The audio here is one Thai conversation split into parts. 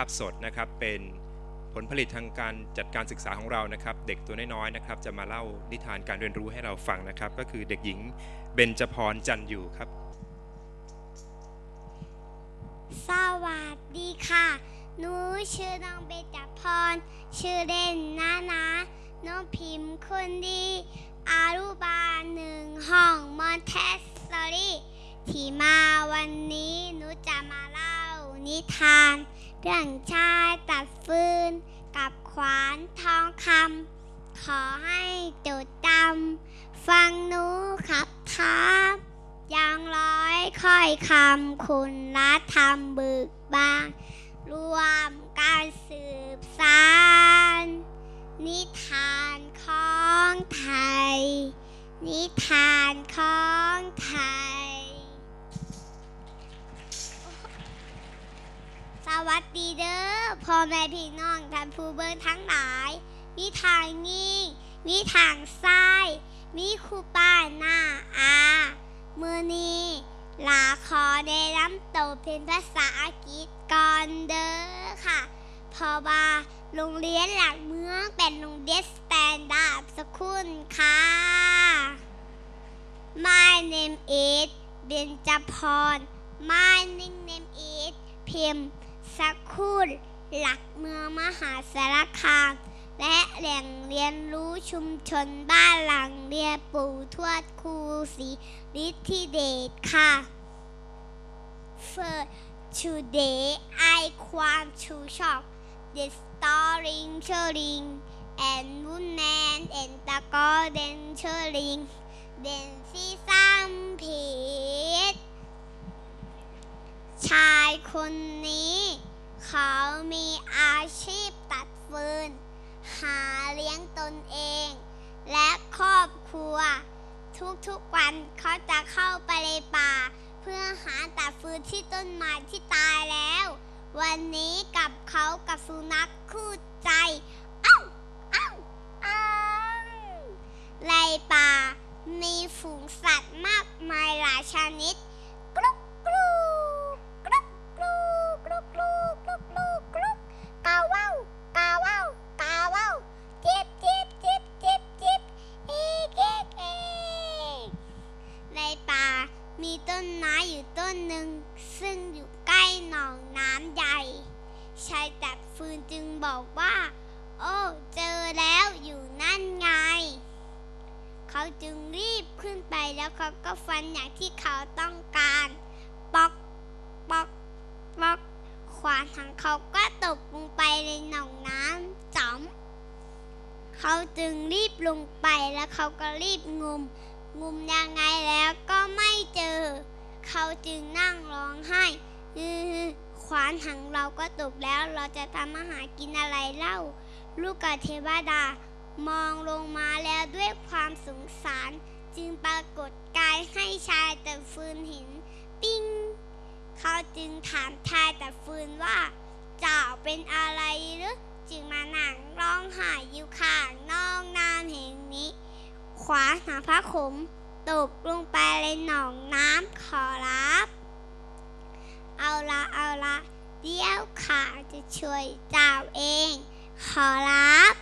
าพสดนะครับเป็นผลผลิตทางการจัดการศึกษาของเรานะครับ เด็กตัวน้อยๆนะครับ จะมาเล่านิทานการเรียนรู้ให้เราฟังนะครับ ก็คือเด็กหญิงเบญจพรจันอยู่ครับ สวัสดีค่ะ หนูชื่อน้องเบญจพร ชื่อเล่นนะนะ น้องพิมพ์คนดี อารุ เรื่องชายตัดฟืน กับขวานทองคำขอให้จดจำฟังหนูขับครับยังร้อยค่อยคำคุณละธรรมบึกบานรวมการสืบสารนิทานของไทย นิทานของไทย พ่อแม่พี่น้องท่านผู้เบิ่งทั้งหลาย มีทางงิ่ง มีทางซ้าย มีครูป้าหน้าอามือนี้ลาขอได้น้ำโตวเป็นภาษาอังกฤษก่อนเด้อค่ะเพราะว่าโรงเรียนหลักเมืองเป็นโรงเรียนสแตนดาร์ดสกุลค่ะ My name is เบญจพร My nickname is พิมพ์สกุล หลักเมืองมหาสารคาม และแหล่งเรียนรู้ชุมชนบ้านหลังเรียนปู่ทวดครูศรีฤทธิเดชค่ะ First today I want to shop the starring chilling and woman and the golden chilling then see some peace ชายคนนี้ เขามีอาชีพตัดฟืน หาเลี้ยงตนเอง และครอบครัว ทุกๆวันเขาจะเข้าไปในป่า เพื่อหาตัดฟืนที่ต้นไม้ที่ตายแล้ว วันนี้กับเขากับสุนัขคู่ใจเอ้าเอ้าเอ้าในป่า มีฝูงสัตว์มากมายหลายชนิดกรุกกรูก จึงบอกว่า โอ้เจอแล้วอยู่นั่นไง เขาจึงรีบขึ้นไปแล้วเขาก็ฟันอย่างที่เขาต้องการ ป๊อก ป๊อกป๊อกขวานของเขาก็ตกลงไปในหนองน้ำจ๋อมเขาจึงรีบลงไปแล้วเขาก็รีบงม งมยังไงแล้วก็ไม่เจอ เขาจึงนั่งร้องไห้ ขวานหังเราก็ตกแล้วเราจะทำอาหารกินอะไรเล่า ลูกกบเทวดามองลงมาแล้วด้วยความสงสาร จึงปรากฏกายให้ชายแต่ฟืนเห็น ปิ้ง เขาจึงถามชายแต่ฟืนว่า เจ้าเป็นอะไรหรือจึงมานั่งร้องไห้อยู่ข้างนองน้ำแห่งนี้ ขวาหาพระขมตกลงไปในหนองน้ำขอรับ เอาละเอา เดี๋ยวข้าจะช่วยเจ้าเอง ขอรับ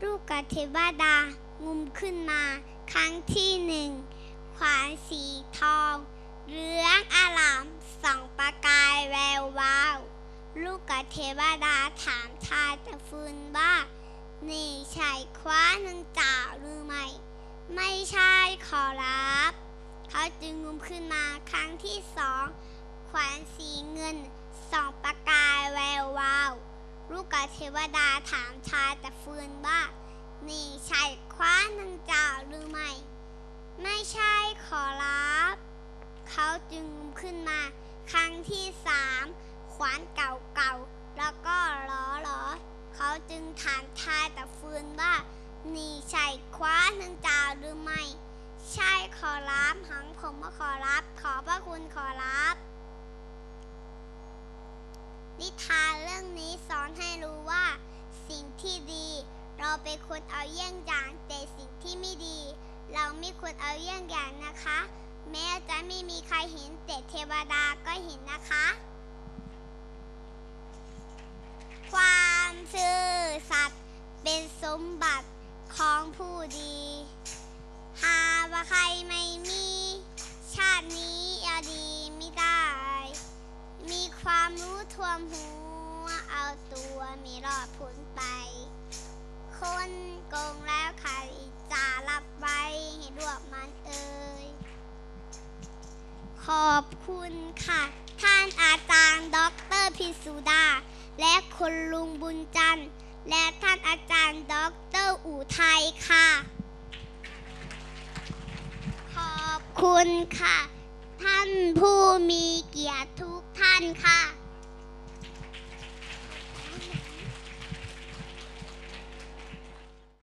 ลูกกบเทวดางุมขึ้นมาครั้งที่หนึ่ง ขวานสีทองเหลืองอารามส่องประกายแวววาว ลูกกบเทวดาถามชายตะฟืนว่า นี่ใช่คว้าหนังจ่าหรือไม่ ไม่ใช่ขอรับ เขาจึงงุมขึ้นมาครั้งที่สอง ขวานสีเงินส่องประกายแวววาว ลูกกบเทวดาถามชายแต่ฟืนว่า นี่ใช่คว้านังจ่าหรือไม่ ไม่ใช่ขอรับ เขาจึงขึ้นมา ครั้งที่สามขวานเก่าๆ แล้วก็ล้อล้อเขาจึงถามชายแต่ฟืนว่า นี่ใช่คว้านังจ่าหรือไม่ ใช่ขอรับหังผมมาขอรับ ขอพระคุณขอรับ นิทานเรื่องนี้สอนให้รู้ว่า สิ่งที่ดี เราเป็นคนเอาเยี่ยงอย่างแต่สิ่งที่ไม่ดี เราไม่ควรเอาเยี่ยงอย่างนะคะ แม้จะไม่มีใครเห็นแต่เทวดาก็เห็นนะคะ ความซื่อสัตย์เป็นสมบัติของผู้ดี รู้ท่วมหัว เอาตัวม่รอดพ้นไป คนโกงแล้วใครจะรับไว้ให้รวบมันเอ่ย ขอบคุณค่ะ ท่านอาจารย์ด็อกเตอร์พิสุดา และคุณลุงบุญจันทร์ และท่านอาจารย์ด็อกเตอร์อู่ไทยค่ะ ขอบคุณค่ะท่านผู้มีเกียรติทุกท่านค่ะ